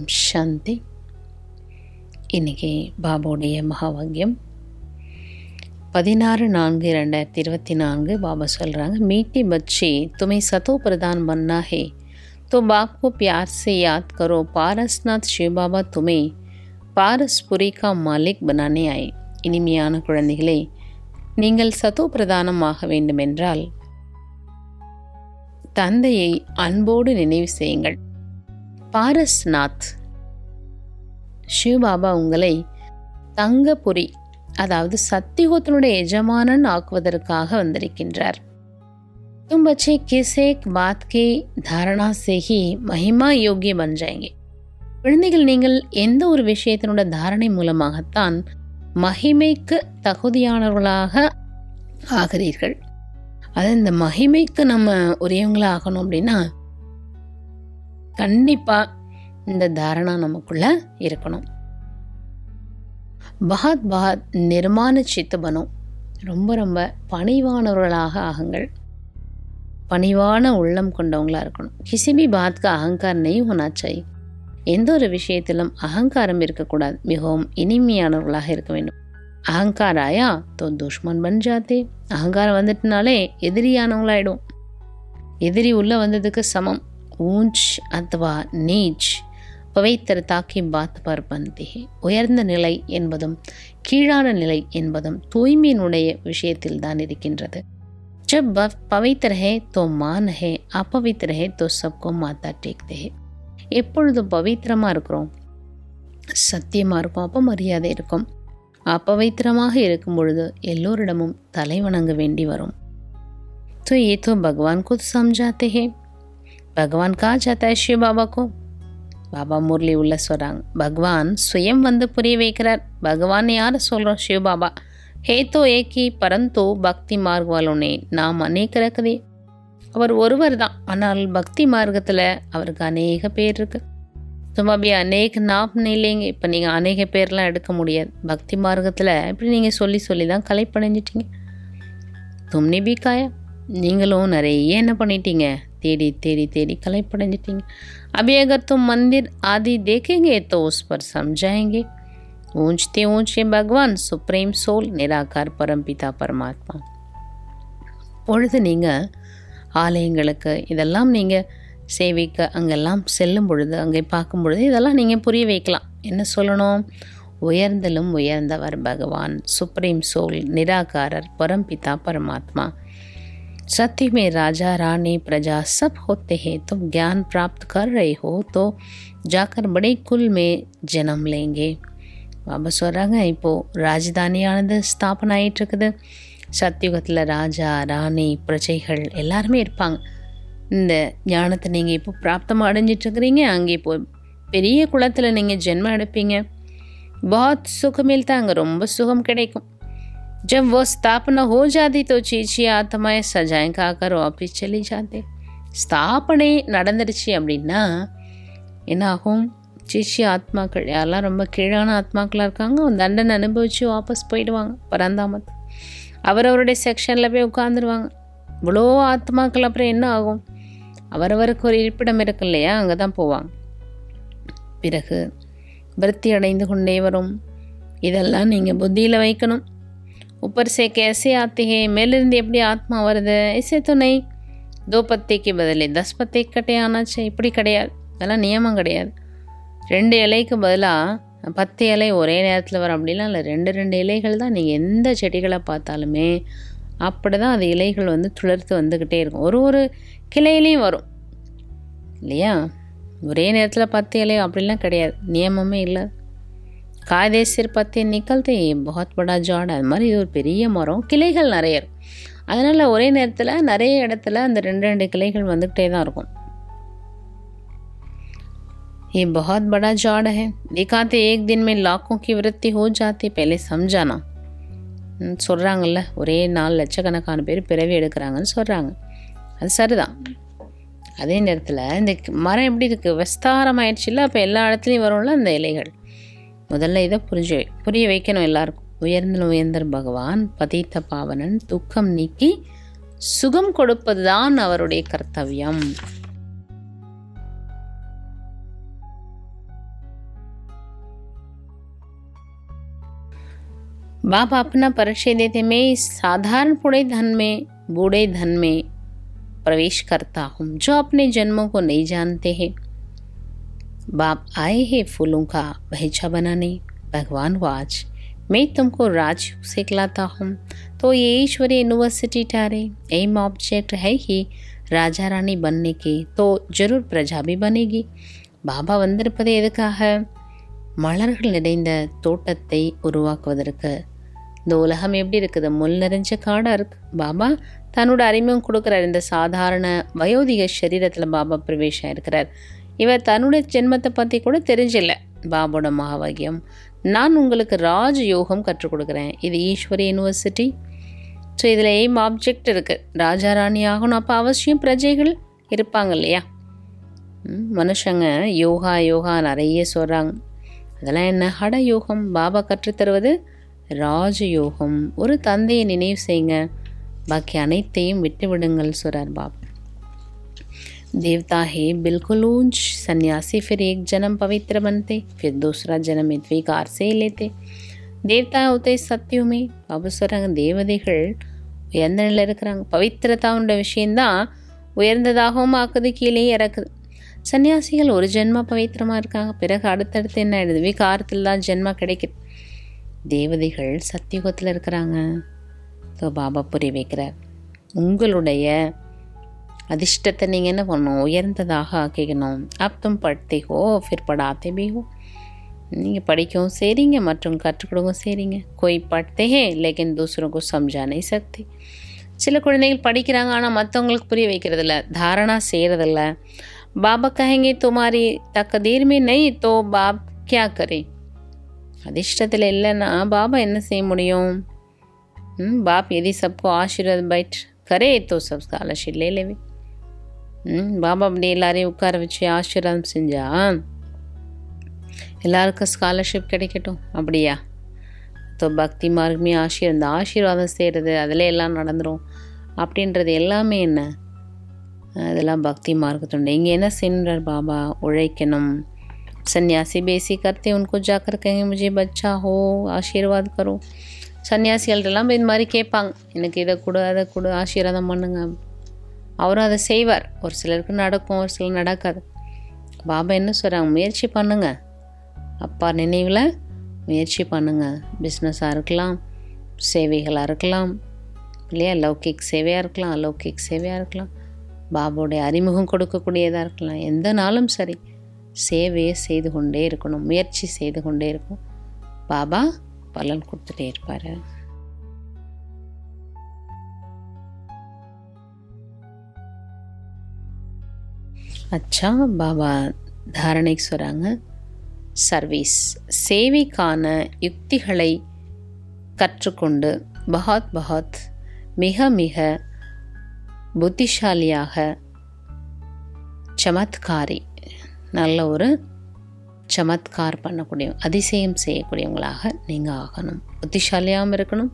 ஓம் சாந்தி இன்னைக்கு பாபாவுடைய மகாவாக்கியம் பதினாறு நான்கு ரெண்டாயிரத்தி இருபத்தி நான்கு பாபா சொல்கிறாங்க मीठी बच्चे तुम्हें सतो प्रदान बनना है तो बाप को प्यार से याद करो पारसनाथ शिव बाबा तुम्हें பாரஸ்புரி கா மாலிக் பனானே ஆய் இனிமையான குழந்தைகளே நீங்கள் சதோ பிரதானமாக வேண்டுமென்றால் தந்தையை அன்போடு நினைவு செய்யுங்கள் பாரஸ்நாத் சிவபாபா உங்களை தங்கபுரி அதாவது சத்தியுகத்தினுடைய எஜமானன் ஆக்குவதற்காக வந்திருக்கின்றார் तुम बच्चे किस एक बात की धारणा से ही महिमा योग्य बन जाएंगे குழந்தைகள் நீங்கள் எந்த ஒரு விஷயத்தினோட தாரணை மூலமாகத்தான் மகிமைக்கு தகுதியானவர்களாக ஆகிறீர்கள் அது இந்த மகிமைக்கு நம்ம உரியவங்களா ஆகணும் அப்படின்னா கண்டிப்பாக இந்த தாரணா நமக்குள்ள இருக்கணும். பகத் பகத் நிர்மாண சித்து பனம் ரொம்ப ரொம்ப பணிவானவர்களாக ஆகுங்கள். பணிவான உள்ளம் கொண்டவங்களா இருக்கணும். கிசி பி அகங்கார் நெய் ஹோனா எந்த ஒரு விஷயத்திலும் அகங்காரம் இருக்கக்கூடாது. மிகவும் இனிமையானவர்களாக இருக்க வேண்டும். அகங்கார் ஆயா தோ துஷ்மன் பன் ஜாத்தே. அகங்காரம் வந்துட்டுனாலே எதிரியானவங்களாயிடும். எதிரி உள்ள வந்ததுக்கு சமம். ஊஞ்ச் அத்வா நீச் பவைத்திரத்தாக்கி பாத் பர் பந்தி உயர்ந்த நிலை என்பதும் கீழான நிலை என்பதும் தூய்மையினுடைய விஷயத்தில் தான் இருக்கின்றது जब पवित्र है तो मान है अपवित्र है तो सबको माता टेकते है எப்பொழுதும் பவித்திரமாக இருக்கிறோம் சத்தியமாக இருக்கும் அப்போ மரியாதை இருக்கும் அப்பவித்திரமாக இருக்கும் பொழுது எல்லோரிடமும் தலை வணங்க வேண்டி வரும் तो ये तो भगवान को समझाते हैं भगवान कहा जाता है शिव बाबा को பாபா முரளி உள்ள சொல்கிறாங்க பகவான் சுயம் வந்து புரிய வைக்கிறார் பகவான் யார் சொல்கிறோம் சிவ பாபா ஹே தோ ஏகி பரந்தோ பக்தி மார்க் வாலோனே நாம் அநேக ரக்கதே அவர் ஒருவர் தான் ஆனால் பக்தி மார்க்கத்தில் அவருக்கு அநேக பேர் இருக்கு சும்மா அப்படி அநேக நாம் இல்லைங்க இப்போ நீங்கள் அநேக பேர்லாம் எடுக்க முடியாது பக்தி மார்க்கத்தில் இப்படி நீங்கள் சொல்லி சொல்லி தான் கலைப்படைஞ்சிட்டீங்க தும்னி பீக்காயா நீங்களும் நிறைய என்ன பண்ணிட்டீங்க தேடி தேடி தேடி கலைப்படைஞ்சிட்டீங்க अभी अगर तुम मंदिर आदि देखेंगे तो उस पर समझाएंगे ऊंचते ऊंचे भगवान सुप्रीम सोल निराकार परमपिता परमात्मा பொழுது நீங்கள் ஆலயங்களுக்கு இதெல்லாம் நீங்கள் சேவிக்க அங்கெல்லாம் செல்லும் பொழுது அங்கே பார்க்கும் பொழுது இதெல்லாம் நீங்கள் புரிய வைக்கலாம் என்ன சொல்லணும் உயர்ந்தலும் உயர்ந்தவர் பகவான் சுப்ரீம் சோல் நிராகாரர் பரம்பிதா பரமாத்மா सत्य में राजा रानी प्रजा सब होते हैं तुम ज्ञान प्राप्त कर रहे हो तो जाकर बड़े कुल में जन्म लेंगे பாபா சொல்கிறாங்க இப்போது ராஜதானியானது ஸ்தாபனம் ஆகிட்டு இருக்குது சத்தியுகத்தில் ராஜா ராணி பிரஜைகள் எல்லாருமே இருப்பாங்க இந்த ஞானத்தை நீங்கள் இப்போ பிராப்தமாக அடைஞ்சிட்ருக்கிறீங்க அங்கே இப்போ பெரிய குளத்தில் நீங்கள் ஜென்மம் எடுப்பீங்க बहुत सुख मिलता அங்கே ரொம்ப சுகம் கிடைக்கும் जब वो स्थापना हो जाती तो चीची आत्माएं सजाएं खाकर वापिस चली जाते ஸ்தாபனை நடந்துருச்சு அப்படின்னா என்ன ஆகும் சிஷி ஆத்மாக்கள் யாரெல்லாம் ரொம்ப கீழான ஆத்மாக்களாக இருக்காங்க அவங்க தண்டனை அனுபவித்து வாபஸ் போயிடுவாங்க பரந்தாமத்து அவரவருடைய செக்ஷனில் போய் உட்காந்துருவாங்க இவ்வளோ ஆத்மாக்கள் அப்புறம் என்ன ஆகும் அவரவருக்கு ஒரு இருப்பிடம் இருக்கு இல்லையா அங்கே தான் போவாங்க பிறகு விருத்தி அடைந்து கொண்டே வரும் இதெல்லாம் நீங்கள் புத்தியில் வைக்கணும் ऊपर से कैसे आते हैं மேலிருந்து எப்படி ஆத்மா வருது ऐसे तो नहीं दो पत्ते के बदले दस पत्ते कटे आना चाहिए இப்படி கிடையாது இதெல்லாம் நியமம் கிடையாது ரெண்டு இலைக்கு பதிலாக பத்து இலை ஒரே நேரத்தில் வரும் அப்படிலாம் இல்லை ரெண்டு ரெண்டு இலைகள் தான் நீங்கள் எந்த செடிகளை பார்த்தாலுமே அப்படி தான் அது இலைகள் வந்து துளர்த்து வந்துக்கிட்டே இருக்கும் ஒரு ஒரு கிளையிலையும் வரும் இல்லையா ஒரே நேரத்தில் பத்து இலை அப்படிலாம் கிடையாது நியமமே இல்லை காதே சிறு பத்தி நிக்கல்தே பகத் படா ஜாட் அது மாதிரி இது ஒரு பெரிய மரம் கிளைகள் நிறைய இருக்கும் அதனால் ஒரே நேரத்தில் நிறைய இடத்துல அந்த ரெண்டு ரெண்டு கிளைகள் வந்துக்கிட்டே தான் இருக்கும் ये बहुत बड़ा झाड़ है दिखाते एक दिन में लाखों की वृत्ति हो जाती पहले समझाना சொல்கிறாங்கல்ல ஒரே நாள் லட்சக்கணக்கான பேர் பிறவி எடுக்கிறாங்கன்னு சொல்கிறாங்க அது சரிதான் அதே நேரத்தில் இந்த மரம் எப்படி இருக்குது விஸ்தாரம் ஆயிடுச்சுல்ல அப்போ எல்லா இடத்துலையும் வரும்ல அந்த இலைகள் முதல்ல இதை புரிஞ்சு புரிய வைக்கணும் எல்லாருக்கும் உயர்ந்த உயர்ந்தர் பகவான் பதித்த பாவனன் துக்கம் நீக்கி சுகம் கொடுப்பதுதான் அவருடைய கர்த்தவியம் बाप अपना परिचय देते मैं इस साधारण बूढ़े धन में बूढ़े धन में प्रवेश करता हूँ जो अपने जन्मों को नहीं जानते हैं बाप आए हैं फूलों का बगीचा बनाने भगवान वो आज मैं तुमको राजयोग सिखलाता हूँ तो ये ईश्वरी यूनिवर्सिटी ठहरे एम ऑब्जेक्ट है ही ராஜா ராணி பண்ணைக்கு தோ ஜரூர் பிரஜா பி பனேகி பாபா வந்திருப்பது எதுக்காக மலர்கள் நிறைந்த தோட்டத்தை உருவாக்குவதற்கு இந்த உலகம் எப்படி இருக்குது முள் நிறைஞ்ச காடாக இருக்கு பாபா தன்னோட அறிமுகம் கொடுக்குறார் இந்த சாதாரண வயோதிக சரீரத்தில் பாபா பிரவேசம் இருக்கிறார் இவர் தன்னுடைய ஜென்மத்தை பற்றி கூட தெரிஞ்சில்லை. பாபோட மகாபாகியம். நான் உங்களுக்கு ராஜ் யோகம் கற்றுக் கொடுக்குறேன். இது ஈஸ்வரி யூனிவர்சிட்டி. ஸோ இதில் எய்ம் ஆப்ஜெக்ட் இருக்குது ராஜா ராணி ஆகணும். அப்போ அவசியம் பிரஜைகள் இருப்பாங்க இல்லையா? ம், மனுஷங்க யோகா யோகா நிறைய சொல்கிறாங்க அதெல்லாம் என்ன? ஹட யோகம். பாபா கற்றுத்தருவது ராஜ யோகம். ஒரு தந்தையை நினைவு செய்யுங்க. பாக்கி அனைத்தையும் விட்டு விடுங்கள் சொல்கிறார் பாபா. देवता है बिल्कुल ऊंच सन्यासी फिर एक जन्म पवित्र बनते फिर दूसरा जन्म इत्विकार से ही लेते தேவதா உத்தை சத்தியமே பாபு சொல்கிறாங்க தேவதைகள் உயர்ந்த நிலையில் இருக்கிறாங்க பவித்திரதாவுன்ற விஷயந்தான் உயர்ந்ததாகவும் ஆக்குது கீழே இறக்குது சன்னியாசிகள் ஒரு ஜென்ம பவித்திரமாக இருக்காங்க பிறகு அடுத்தடுத்து என்ன ஆயிடுது விகாரத்தில் தான் ஜென்மம் கிடைக்குது தேவதைகள் சத்தியுகத்தில் இருக்கிறாங்க ஸோ பாபா புரிய வைக்கிறார் உங்களுடைய அதிர்ஷ்டத்தை நீங்கள் என்ன பண்ணணும்? உயர்ந்ததாக ஆக்கிக்கணும். அப் தும் படுத்தி ஃபிர் படாத்தே பி நீங்கள் படிக்கவும் சரிங்க மற்றும் கற்றுக் கொடுக்கவும் கொய் படுத்தே ஹே லேக்கின் தூசரும் சம்ஜா நை சக்தி சில குழந்தைகள் படிக்கிறாங்க ஆனால் மற்றவங்களுக்கு புரிய வைக்கிறதில்ல தாரணா செய்கிறதில்ல பாபா கஹெங்கே துமாரி தக்கதீர்மே நை தோ பாப் கியா கரே. அதிர்ஷ்டத்தில் இல்லைன்னா பாபா என்ன செய்ய முடியும்? பாப் எதி சப்கோ ஆசீர்வாத் பைட் கரே तो சப் स्कॉलरशिप ले ம் பாபா அப்படி எல்லாரையும் உட்கார வச்சு ஆசீர்வாதம் செஞ்சா எல்லாருக்கும் ஸ்காலர்ஷிப் கிடைக்கட்டும் அப்படியா ஸோ பக்தி மார்க்கமே ஆசீர் அந்த ஆசீர்வாதம் செய்கிறது அதில் எல்லாம் நடந்துடும் அப்படின்றது எல்லாமே என்ன அதெல்லாம் பக்தி மார்க்கத்துண்டு இங்கே என்ன செய்யறார் பாபா உழைக்கணும் சன்னியாசி பேசி करते उनको जाकर कहेंगे मुझे बच्चा हो ஆசீர்வாத் करो சன்னியாசிகள்ட்டெல்லாம் இது மாதிரி கேட்பாங்க எனக்கு இதை கொடு அதை கொடு ஆசீர்வாதம் பண்ணுங்க அவரும் அதை செய்வார். ஒரு சிலருக்கு நடக்கும் ஒரு சிலர் நடக்காது. பாபா என்ன சொல்கிறாங்க முயற்சி பண்ணுங்க. அப்பா நினைவில் முயற்சி பண்ணுங்க. பிஸ்னஸாக இருக்கலாம் சேவைகளாக இருக்கலாம் இல்லையா? லௌகிக் சேவையாக இருக்கலாம் அலௌகிக் சேவையாக இருக்கலாம். பாபாவுடைய அறிமுகம் கொடுக்கக்கூடியதாக இருக்கலாம். எந்த நாளும் சரி. சேவையை செய்து கொண்டே இருக்கணும். முயற்சி செய்து கொண்டே இருக்கும் பாபா பலன் கொடுத்துட்டே இருப்பார். அச்சா பாபா தாரணைக்கு சொல்கிறாங்க சர்வீஸ். சேவைக்கான யுக்திகளை கற்றுக்கொண்டு பகாத் பகாத் மிக மிக புத்திசாலியாக சமத்காரி நல்ல ஒரு சமத்கார் பண்ணக்கூடிய அதிசயம் செய்யக்கூடியவங்களாக நீங்கள் ஆகணும். புத்திசாலியாகவும் இருக்கணும்.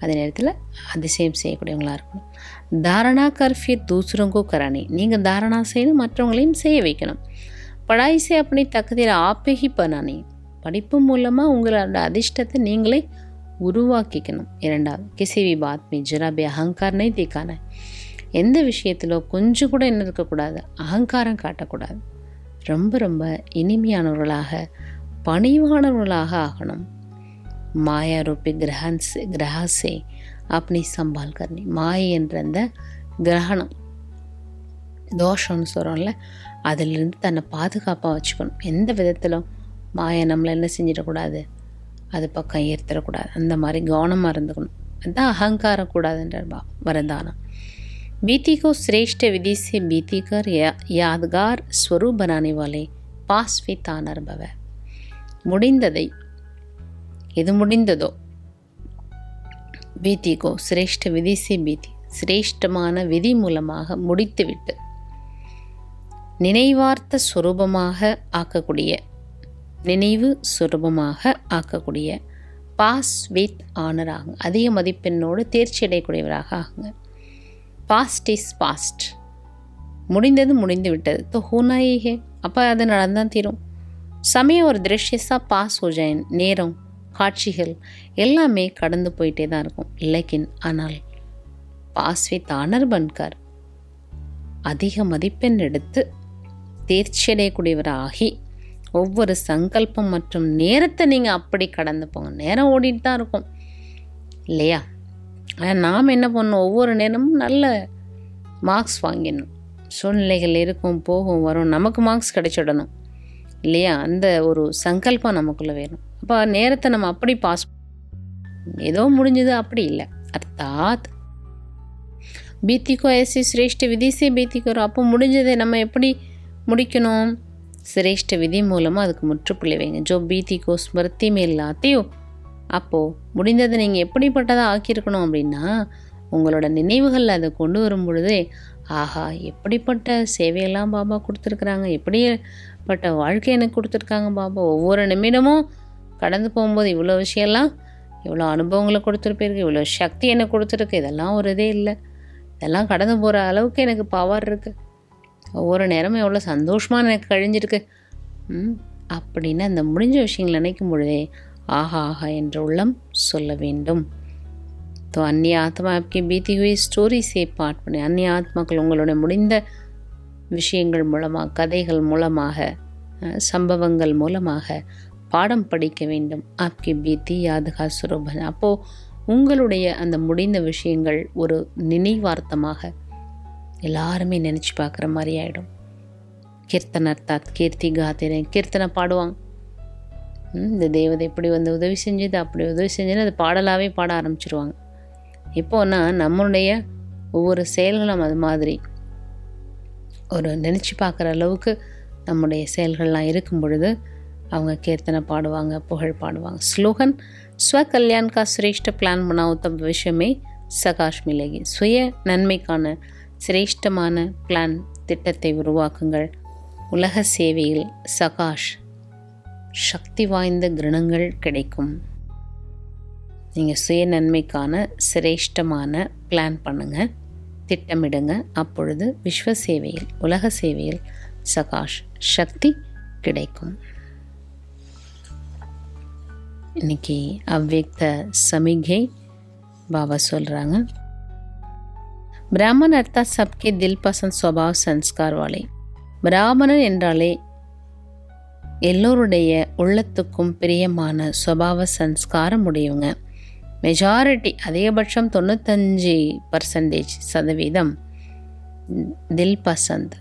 அதே நேரத்தில் அதிசயம் செய்யக்கூடியவங்களாக இருக்கணும். தாரணா கர்ஃபியர் தூசுரங்கோ கரானே. நீங்கள் தாரணா செய்யணும் மற்றவங்களையும் செய்ய வைக்கணும். படாய் அப்படி தகுதியில் ஆப்பேகி பண்ணானே படிப்பு மூலமாக உங்களோட அதிர்ஷ்டத்தை நீங்களே உருவாக்கிக்கணும். இரண்டாவது கிசிவி பாத்மி பாத் மே தீக்கான. எந்த விஷயத்திலோ கொஞ்சம் கூட என்ன இருக்கக்கூடாது அகங்காரம் காட்டக்கூடாது. ரொம்ப ரொம்ப இனிமையானவர்களாக பணிவானவர்களாக ஆகணும். மாயா ரூபி கிரகன் से- கிரக से अपनी संभाल करनी மாயை என்ற அந்த கிரகணம் தோஷம்னு சொல்கிறோம்ல அதிலிருந்து தன்னை பாதுகாப்பாக வச்சுக்கணும் எந்த விதத்திலும் மாயை நம்மளை என்ன செஞ்சிடக்கூடாது அது பக்கம் ஈர்த்திடக்கூடாது அந்த மாதிரி கவனமாக இருந்துக்கணும் அதுதான் அகங்காரம் கூடாதுன்றார் பா வரதானம் बीती को श्रेष्ठ विधि से बीती कर या, यादगार स्वरूप बनाने वाले पास भी தான் அனுபவ முடிந்ததை எது முடிந்ததோ பீத்திகோ சிரேஷ்ட விதி சி பீதி சிரேஷ்டமான விதி மூலமாக முடித்துவிட்டு நினைவார்த்த சுரூபமாக ஆக்கக்கூடிய நினைவு சுரூபமாக ஆக்கக்கூடிய பாஸ் வித் ஆனர் ஆகுங்க அதிக மதிப்பெண்ணோடு தேர்ச்சி அடையக்கூடியவராக ஆகுங்க பாஸ்ட் இஸ் பாஸ்ட் முடிந்தது முடிந்து விட்டது तो होना ही है அப்போ அது நடந்தான் தீரும் சமயம் ஒரு திருஷ்யஸாக பாஸ் हो जाए நேரம் காட்சிகள் எல்லாமே கடந்து போயிட்டே தான் இருக்கும். லேக்கின் ஆனால் பாஸ்வித் தானர் பன்கார் அதிக மதிப்பெண் எடுத்து தேர்ச்சியடையக்கூடியவராகி ஒவ்வொரு சங்கல்பம் மற்றும் நேரத்தை நீங்கள் அப்படி கடந்து போங்க. நேரம் ஓடிட்டு தான் இருக்கும். இல்லையா? ஆனால் நாம் என்ன பண்ணணும்? ஒவ்வொரு நேரமும் நல்ல மார்க்ஸ் வாங்கிடணும். சூழ்நிலைகள் இருக்கும் போகும் வரும். நமக்கு மார்க்ஸ் கிடைச்சிடணும். இல்லையா? அந்த ஒரு சங்கல்பம் நமக்குள்ளே வேணும். அப்போ நேரத்தை நம்ம அப்படி பாஸ் ஏதோ முடிஞ்சது அப்படி இல்லை. அர்த்தாத் பீத்திக்கோ ऐसी சிரேஷ்ட விதி சே பீத்திக்கோ அப்போ முடிஞ்சதை நம்ம எப்படி முடிக்கணும்? சிரேஷ்ட விதி மூலமாக அதுக்கு முற்றுப்புள்ளி வைங்க. ஜோ பீத்திக்கோ ஸ்மிருதி எல்லாத்தையும் அப்போது முடிந்ததை நீங்கள் எப்படிப்பட்டதாக ஆக்கியிருக்கணும் அப்படின்னா உங்களோட நினைவுகளில் அதை கொண்டு வரும் பொழுதே ஆஹா எப்படிப்பட்ட சேவையெல்லாம் பாபா கொடுத்துருக்குறாங்க எப்படிப்பட்ட வாழ்க்கை எனக்கு கொடுத்துருக்காங்க பாபா. ஒவ்வொரு நிமிடமும் கடந்து போகும்போது இவ்வளோ விஷயம்லாம் இவ்வளோ அனுபவங்களை கொடுத்துருப்பிருக்கு இவ்வளோ சக்தி எனக்கு கொடுத்துருக்கு இதெல்லாம் ஒரு இதே இல்லை இதெல்லாம் கடந்து போகிற அளவுக்கு எனக்கு பவர் இருக்குது ஒவ்வொரு நேரமும் எவ்வளோ சந்தோஷமாக எனக்கு கழிஞ்சிருக்கு ம் அப்படின்னு அந்த முடிஞ்ச விஷயங்கள் நினைக்கும் பொழுதே ஆஹா ஆஹா என்ற உள்ளம் சொல்ல வேண்டும் तो अन्य आत्मा आपकी बीती हुई ஸ்டோரி சே பாட் பண்ணி அந்நிய ஆத்மாக்கள் உங்களுடைய முடிந்த விஷயங்கள் மூலமாக கதைகள் மூலமாக அஹ், சம்பவங்கள் மூலமாக பாடம் படிக்க வேண்டும். ஆப்கி பீத்தி யாதுகா சுரூபன். அப்போது உங்களுடைய அந்த முடிந்த விஷயங்கள் ஒரு நினைவார்த்தமாக எல்லாருமே நினச்சி பார்க்குற மாதிரி ஆகிடும் கீர்த்தனர்த்தாத் கீர்த்தி காத்திரன் கீர்த்தனை பாடுவாங்க. இந்த தேவதை இப்படி வந்து உதவி செஞ்சது அப்படி உதவி செஞ்சது அது பாடலாகவே பாட ஆரம்பிச்சிருவாங்க. இப்போன்னா நம்மளுடைய ஒவ்வொரு செயல்களும் அது மாதிரி. ஒரு நினச்சி பார்க்குற அளவுக்கு நம்முடைய செயல்கள்லாம் இருக்கும் பொழுது அவங்க கீர்த்தனை பாடுவாங்க புகழ் பாடுவாங்க. ஸ்லோகன் ஸ்வ கல்யாண் கா சிரேஷ்ட பிளான் பண்ணாவோ விஷயமே சகாஷ் மிலகி சுய நன்மைக்கான சிரேஷ்டமான பிளான் திட்டத்தை உருவாக்குங்கள். உலக சேவையில் சகாஷ் சக்தி வாய்ந்த கிரணங்கள் கிடைக்கும். நீங்கள் சுய நன்மைக்கான சிரேஷ்டமான பிளான் பண்ணுங்கள் திட்டமிடுங்க. அப்பொழுது விஸ்வ சேவையில் உலக சேவையில் சகாஷ் சக்தி கிடைக்கும். இன்னைக்கு அவ்வக்த சமிகை பாபா சொல்கிறாங்க பிராமன் அர்த்தா சப்கே தில் பசந்த் சுவாவ் சன்ஸ்கார் வாலே பிராமணன் என்றாலே எல்லோருடைய உள்ளத்துக்கும் பிரியமான சுபாவ சன்ஸ்காரம் உடையவங்க. மெஜாரிட்டி அதிகபட்சம் தொண்ணூத்தஞ்சு பர்சன்டேஜ் சதவீதம் தில் பசந்த்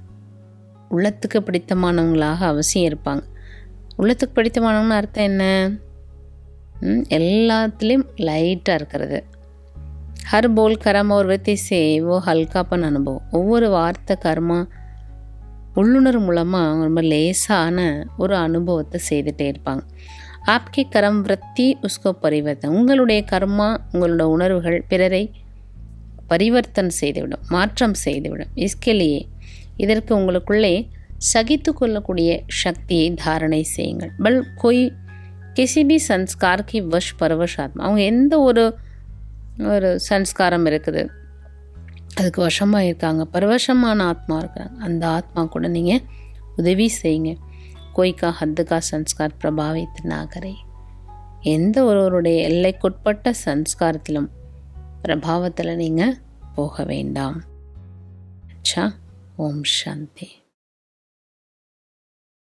உள்ளத்துக்கு பிடித்தமானவங்களாக அவசியம் இருப்பாங்க. உள்ளத்துக்கு பிடித்தமானவங்கன்னு அர்த்தம் என்ன? எல்லாத்துலேயும் லைட்டாக இருக்கிறது. ஹர் போல் கரம் ஒரு வித்தி சேவோ ஹல்காப்பன் அனுபவம். ஒவ்வொரு வார்த்தை கர்மா உள்ளுணர்வு மூலமாக ரொம்ப லேசான ஒரு அனுபவத்தை செய்துகிட்டே இருப்பாங்க. ஆப்கே கரம் விரத்தி உஸ்கோ பரிவர்த்தன். உங்களுடைய கர்மா உங்களோட உணர்வுகள் பிறரை பரிவர்த்தன் செய்துவிடும் மாற்றம் செய்துவிடும். இஸ்கெலியே இதற்கு உங்களுக்குள்ளே சகித்து கொள்ளக்கூடிய சக்தியை தாரணை செய்யுங்கள். பல் கொய் கிசிபி சன்ஸ்கார் கி வஷ் பரவஷ் ஆத்மா அவங்க எந்த ஒரு ஒரு சன்ஸ்காரம் இருக்குது அதுக்கு வசமாக இருக்காங்க பரவசமான ஆத்மா இருக்கிறாங்க அந்த ஆத்மா கூட நீங்கள் உதவி செய்யுங்க கோய்க்கா ஹத்துக்கா சன்ஸ்கார் பிரபாவித் நாகரை எந்த ஒருவருடைய எல்லைக்குட்பட்ட சன்ஸ்காரத்திலும் பிரபாவத்தில் நீங்கள் போக வேண்டாம் அச்சா ஓம் சாந்தி